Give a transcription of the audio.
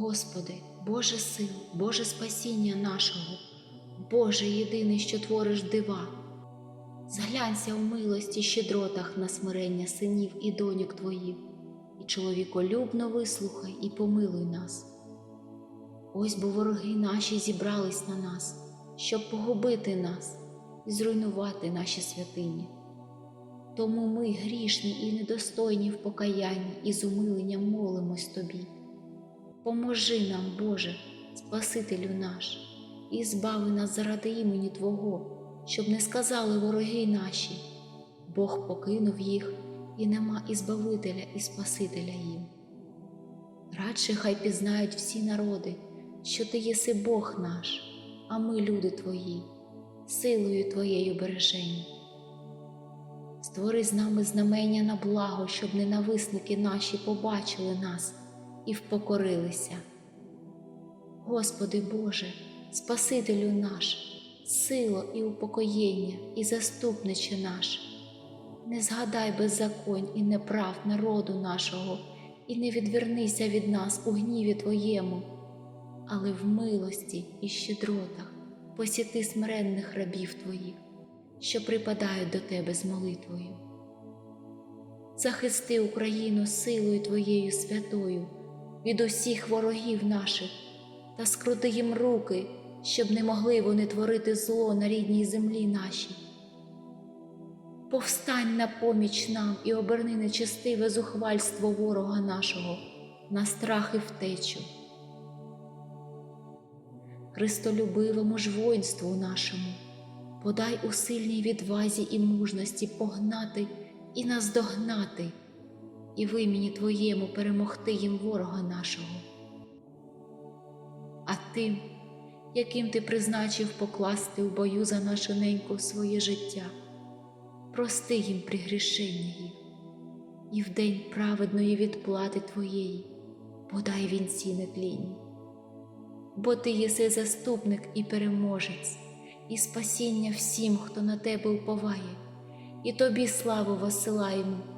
Господи, Боже сил, Боже спасіння нашого, Боже єдиний, що твориш дива. Зглянься у милості щедротах на смирення синів і доньок Твоїх, і чоловіколюбно вислухай і помилуй нас. Ось бо вороги наші зібрались на нас, щоб погубити нас і зруйнувати наші святині. Тому ми грішні і недостойні в покаянні і з умиленням молимось Тобі. Поможи нам, Боже, Спасителю наш, і збави нас заради імені Твого, щоб не сказали вороги наші, Бог покинув їх, і нема і Збавителя, і Спасителя їм. Радше хай пізнають всі народи, що Ти єси Бог наш, а ми люди Твої, силою Твоєю бережені. Створи з нами знамення на благо, щоб ненависники наші побачили нас і впокорилися. Господи Боже, Спасителю наш, сило і упокоєння, і заступниче наш, не згадай беззаконь і неправ народу нашого, і не відвернися від нас у гніві Твоєму, але в милості і щедротах посіти смиренних рабів Твоїх, що припадають до Тебе з молитвою. Захисти Україну силою Твоєю святою від усіх ворогів наших та скрути їм руки, щоб не могли вони творити зло на рідній землі нашій. Повстань на поміч нам і оберни нечестиве зухвальство ворога нашого на страх і втечу. Христолюбивому ж воїнству нашому, подай у сильній відвазі і мужності погнати і наздогнати, і в імені Твоєму перемогти їм ворога нашого. А тим, яким ти призначив покласти у бою за нашу неньку своє життя, прости їм пригрішення їх, і в день праведної відплати Твоєї подай вінці нетлінні. Бо ти єси заступник і переможець, і спасіння всім, хто на тебе уповає, і тобі славу посилаємо,